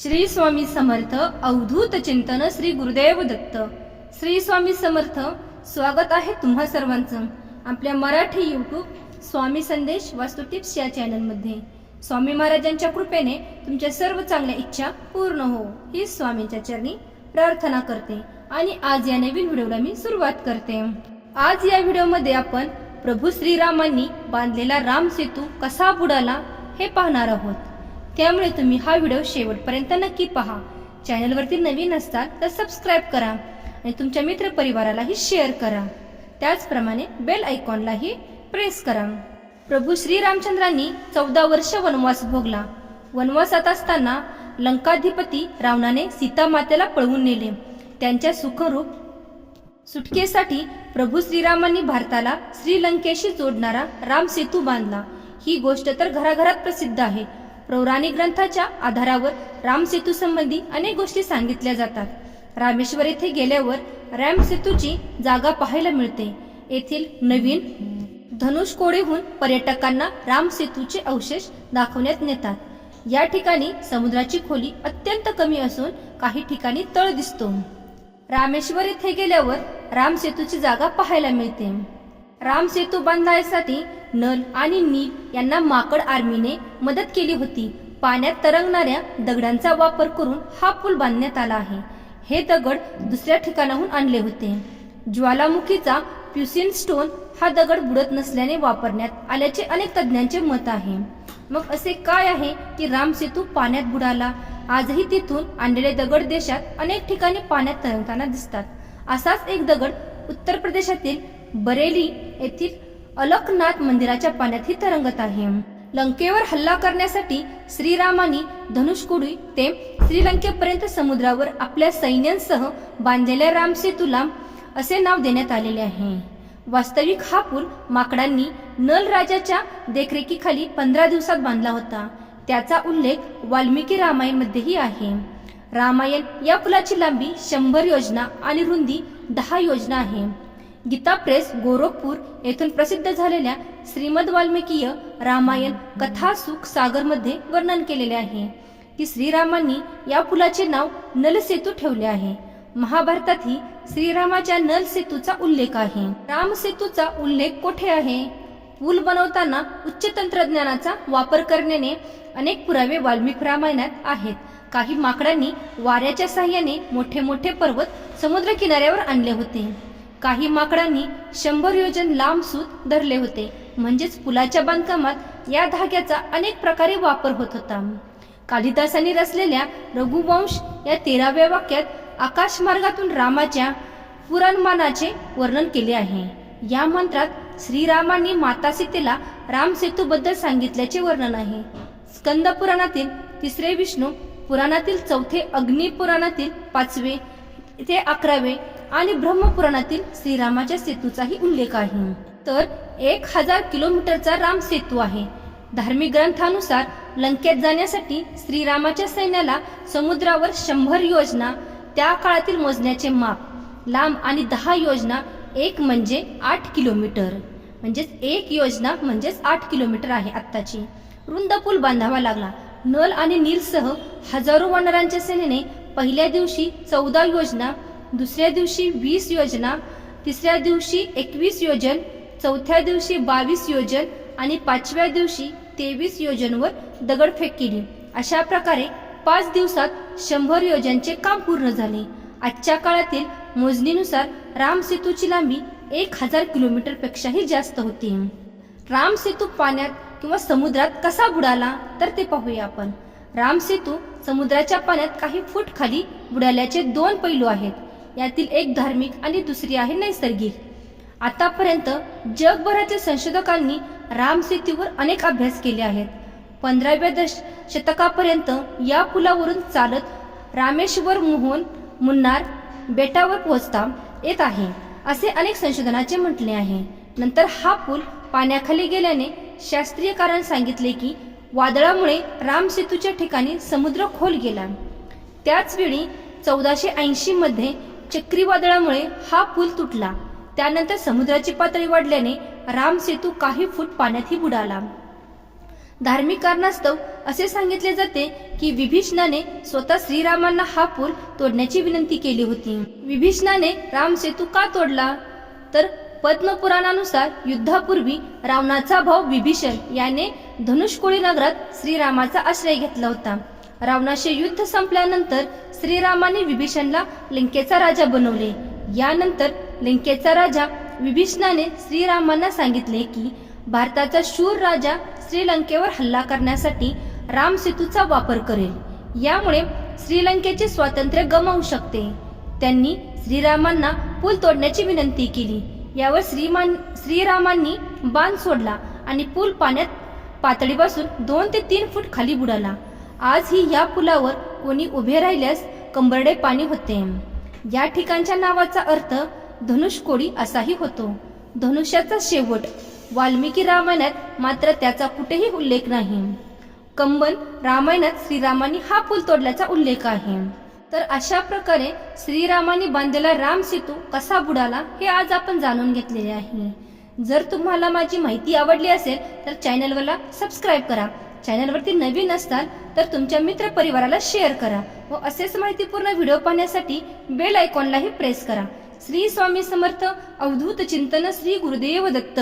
श्री स्वामी समर्थ अवधूत चिंतन श्री गुरुदेव दत्त. श्री स्वामी समर्थ स्वागत आहे तुम्हा सर्वांचं आपल्या मराठी यूट्यूब स्वामी संदेश वास्तू टिप्स या चॅनलमध्ये. स्वामी महाराजांच्या कृपेने तुमच्या सर्व चांगल्या इच्छा पूर्ण हो ही स्वामींच्या चरणी प्रार्थना करते आणि आज या नवीन व्हिडिओला मी सुरुवात करते. आज या व्हिडिओमध्ये आपण प्रभू श्रीरामांनी बांधलेला राम सेतू कसा बुडाला हे पाहणार आहोत. त्यामुळे तुम्ही हा व्हिडिओ शेवटपर्यंत नक्की पहा. चॅनलवरती नवीन असताल तर सबस्क्राईब करा आणि तुमच्या मित्र परिवारालाही शेअर करा. त्याचप्रमाणे बेल आयकॉनलाही प्रेस करा. प्रभू श्रीरामचंद्रांनी चौदा वर्ष वनवास भोगला. वनवासात असताना लंकाधिपती रावणाने सीता मातेला पळवून नेले. त्यांच्या सुखरूप सुटकेसाठी प्रभू श्रीरामांनी भारताला श्रीलंकेशी जोडणारा राम सेतू बांधला. ही गोष्ट तर घराघरात प्रसिद्ध आहे. पौराणिक ग्रंथाच्या आधारावर राम सेतू संबंधी अनेक गोष्टी सांगितल्या जातात. रामेश्वर येथे गेल्यावर राम सेतूची जागा पाहायला मिळते. येथील नवीन धनुषकोडीहून पर्यटकांना राम सेतूचे अवशेष दाखवण्यात नेतात. या ठिकाणी समुद्राची खोली अत्यंत कमी असून काही ठिकाणी तळ दिसतो. रामेश्वर येथे गेल्यावर राम सेतूची जागा पाहायला मिळते. राम सेतू बांधायसाठी नल आणि नील यांना माकड आर्मीने मदत केली होती. पाण्यात तरंगणाऱ्या दगडांचा वापर करून हा पूल बांधण्यात आला आहे. हे दगड दुसऱ्या ठिकाणाहून आणले होते. ज्वालामुखीचा प्युसिन स्टोन हा दगड बुडत नसल्याने वापरण्यात आल्याचे अनेक तज्ज्ञांचे मत आहे. मग असे काय आहे की राम सेतू पाण्यात बुडाला? आजही तिथून आणलेले दगड देशात अनेक ठिकाणी पाण्यात तरंगताना दिसतात. असाच एक दगड उत्तर प्रदेशातील बरेली येथील अलकनाथ मंदिराच्या पाण्यातही तरंगत आहे. लंकेवर हल्ला करण्यासाठी श्रीरामानी धनुष्कोडी ते श्रीलंकेपर्यंत समुद्रावर आपल्या सैन्यांसह बांधलेल्या राम सेतूला असे नाव देण्यात आलेले आहे. वास्तविक हा पूल माकडांनी नल राजाच्या देखरेखीखाली पंधरा दिवसात बांधला होता. त्याचा उल्लेख वाल्मिकी रामायणमध्येही आहे. रामायण या पुलाची लांबी शंभर योजना आणि रुंदी दहा योजना आहे. गीता प्रेस गोरखपूर येथून प्रसिद्ध झालेल्या श्रीमद वाल्मिकीय रामायण कथा सुख सागरमध्ये वर्णन केलेले आहे. की श्रीरामांनी या पुलाचे नाव नलसेतू ठेवले आहे. महाभारतातही श्रीरामाच्या नल सेतूचा उल्लेख आहे. राम सेतूचा उल्लेख कोठे आहे? पूल बनवताना उच्च तंत्रज्ञानाचा वापर करण्याने अनेक पुरावे वाल्मिक रामायणात आहेत. काही माकडांनी वाऱ्याच्या साह्याने मोठे मोठे पर्वत समुद्र किनाऱ्यावर आणले होते. काही माकडांनी शंभर योजन लांब सूत धरले होते. म्हणजेच पुलाच्या बांधकामात या धाग्याचा अनेक प्रकारे वापर होत होता. कालिदासांनी रचलेल्या रघुवंश या तेराव्या वाक्यात आकाशमार्गातून रामाच्या पुराणमानाचे वर्णन केले आहे. या मंत्रात श्रीरामांनी माता सीतेला राम सांगितल्याचे वर्णन आहे. स्कंद पुराणातील तिसरे विष्णू पुराणातील चौथे अग्नी पुराणातील पाचवे ते अकरावे आणि ब्रह्मपुराणातील श्रीरामाच्या सेतूचाही उल्लेख आहे. तर एक हजार किलोमीटरचा राम सेतू आहे. धार्मिक ग्रंथानुसार लंकेत जाण्यासाठी श्रीरामाच्या सैन्याला समुद्रावर शंभर योजना त्या काळातील मोजण्याचे माप लांब आणि दहा योजना एक म्हणजे आठ किलोमीटर. म्हणजेच एक योजना म्हणजेच आठ किलोमीटर आहे आत्ताची. रुंद पूल बांधावा लागला. नल आणि नीलसह हजारो वानरांच्या सेनेने पहिल्या दिवशी चौदा योजना दुसऱ्या दिवशी वीस योजना तिसऱ्या दिवशी एकवीस योजन चौथ्या दिवशी बावीस योजन आणि पाचव्या दिवशी तेवीस योजनवर दगडफेक केली. अशा प्रकारे पाच दिवसात शंभर योजनचे काम पूर्ण झाले. आजच्या काळातील मोजणीनुसार राम सेतूची लांबी एक हजार किलोमीटर पेक्षाही जास्त होती. राम सेतू पाण्यात किंवा समुद्रात कसा बुडाला तर ते पाहूया आपण. राम सेतू समुद्राच्या पाण्यात काही फूट खाली बुडाल्याचे दोन पैलू आहेत. यातील एक धार्मिक आणि दुसरी आहे नैसर्गिक. आतापर्यंत जगभरातील संशोधकांनी राम सेतूवर अनेक अभ्यास केले आहेत. पंधराव्या दश शतकापर्यंत या पुलावरून चालत रामेश्वर मोहन मुन्नार बेटावर पोहोचता येत आहे असे अनेक संशोधनाचे म्हटले आहे. नंतर हा पूल पाण्याखाली गेल्याने शास्त्रीय कारण सांगितले की वादळामुळे राम सेतूच्या ठिकाणी समुद्र खोल गेला. त्याचवेळी चौदाशे ऐंशीमध्ये चक्रीवादळामुळे हा पूल तुटला. त्यानंतर समुद्राची पातळी वाढल्याने राम सेतू काही फूट पाण्यातही बुडाला. धार्मिक कारणास्तव असे सांगितले जाते की विभीषणाने स्वतः श्रीरामांना हा पूल तोडण्याची विनंती केली होती. विभीषणाने राम सेतू का तोडला? तर पद्मपुराणानुसार युद्धापूर्वी रावणाचा भाऊ विभीषण याने धनुष्कोळी नगरात श्रीरामाचा आश्रय घेतला होता. रावणाशी युद्ध संपल्यानंतर श्रीरामाने विभीषणला लंकेचा राजा बनवले. यानंतर लंकेचा राजा विभीषणाने श्रीरामांना सांगितले की भारताचा शूर राजा श्रीलंकेवर हल्ला करण्यासाठी राम सेतूचा वापर करेल. यामुळे श्रीलंकेचे स्वातंत्र्य गमावू शकते. त्यांनी श्रीरामांना पूल तोडण्याची विनंती केली. यावर श्रीमान श्रीरामांनी बाण सोडला आणि पूल पाण्यात पातळीपासून दोन ते तीन फूट खाली बुडाला. आजही या पुलावर कोणी उभे राहिल्यास कंबरडे पाणी होते. या ठिकाणच्या नावाचा अर्थ धनुषकोडी असाही होतो. धनुष्याचा शेवट वाल्मिकी रामायणात मात्र त्याचा कुठेही उल्लेख नाही. कंबन रामायणात श्रीरामांनी हा पूल तोडल्याचा उल्लेख आहे. तर अशा प्रकारे श्रीरामांनी बांधलेला राम सेतू कसा बुडाला हे आज आपण जाणून घेतलेले आहे. जर तुम्हाला माझी माहिती आवडली असेल तर चॅनलवरला सबस्क्राईब करा. चॅनलवरती नवीन असताल तर तुमच्या मित्र परिवाराला शेअर करा व असेच माहितीपूर्ण व्हिडिओ पाहण्यासाठी बेल आयकॉनलाही प्रेस करा. श्री स्वामी समर्थ अवधूत चिंतन श्री गुरुदेव दत्त